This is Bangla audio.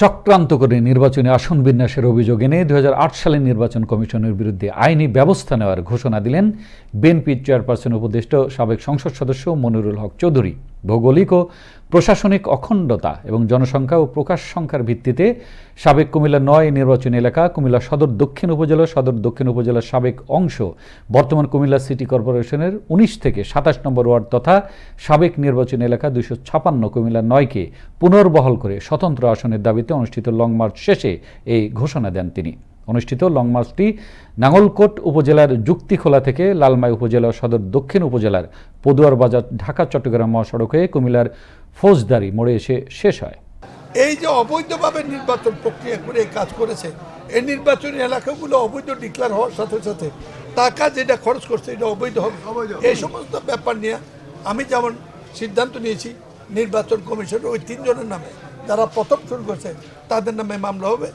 চক্রান্ত করে নির্বাচনী আসন বিন্যাসের অভিযোগ এনে দু হাজার আট সালে নির্বাচন কমিশনের বিরুদ্ধে আইনি ব্যবস্থা নেওয়ার ঘোষণা দিলেন বিএনপির চেয়ারপারসন উপদেষ্টা সাবেক সংসদ সদস্য মনিরুল হক চৌধুরী। ভৌগোলিক ও প্রশাসনিক অখণ্ডতা এবং জনসংখ্যা ও প্রকাশ সংখ্যার ভিত্তিতে সাবেক কুমিল্লা নয় নির্বাচনী এলাকা, কুমিল্লা সদর দক্ষিণ উপজেলা, সদর দক্ষিণ উপজেলার সাবেক অংশ, বর্তমান কুমিল্লা সিটি কর্পোরেশনের উনিশ থেকে সাতাশ নম্বর ওয়ার্ড তথা সাবেক নির্বাচনী এলাকা দুইশো ছাপান্ন, কুমিল্লা নয়কে পুনর্বহল করে স্বতন্ত্র আসনের দাবিতে অনুষ্ঠিত লং মার্চ শেষে এই ঘোষণা দেন তিনি। অনুষ্ঠিত লং মার্চটি নাঙ্গলকোট উপজেলার যুক্তিখোলা থেকে লালমাই উপজেলা সদর দক্ষিণ উপজেলার পদুয়ার বাজার ঢাকা চট্টগ্রাম মহাসড়কে কুমিল্লার ফৌজদারি মোড়ে এসে শেষ হয়। এই যে অবৈধভাবে নির্বাচন প্রক্রিয়া করে এই কাজ করেছে এই নির্বাচনী এলাকাগুলো অবৈধ ডিক্লার হওয়ার সাথে সাথে টাকা যেটা খরচ করছে এটা অবৈধ হবে। এই সমস্ত ব্যাপার নিয়ে আমি যেমন সিদ্ধান্ত নিয়েছি নির্বাচন কমিশন ওই তিনজনের নামে যারা প্রথম শুরু করছে তাদের নামে মামলা হবে।